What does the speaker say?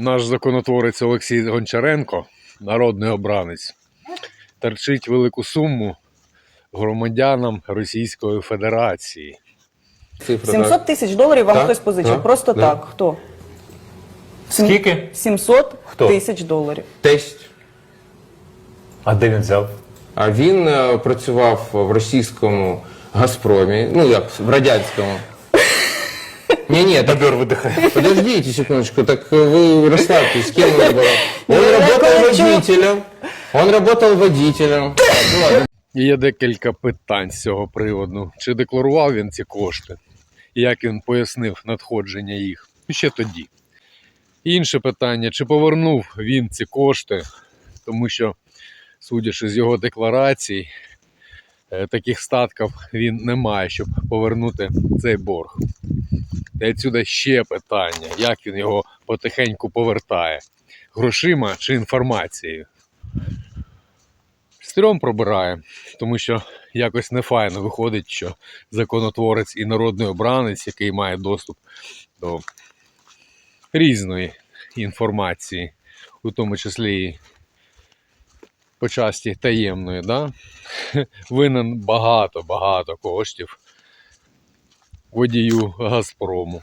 Наш законотворець Олексій Гончаренко, народний обранець, терчить велику суму громадянам Російської Федерації. Цифра, 700 тисяч доларів вам Так, хтось позичив. так, Просто да. так. Хто? Скільки? 700 Хто? тисяч доларів. Тесть. А де він взяв? А він е, працював в російському Газпромі, ну як в радянському. Ні, ні, так Добер видихає. подождите секундочку, так э, вы расслабьтесь, кем он был? Он Я работал такое чую. водителем. Он работал водителем. Так, ну ладно. І Є декілька питань з цього приводу. Чи декларував він ці кошти? І як він пояснив надходження їх? І ще тоді. Інше питання: чи повернув він ці кошти, тому що, судячи з його декларацій, е, таких статків він не має, щоб повернути цей борг. Та й отсюди ще питання, як він його потихеньку повертає: грошима чи інформацією. Стрьом пробирає, тому що якось нефайно виходить, що законотворець і народний обранець, який має доступ до різної інформації, у тому числі і по часті таємної, да? винен багато-багато коштів водію Газпрому.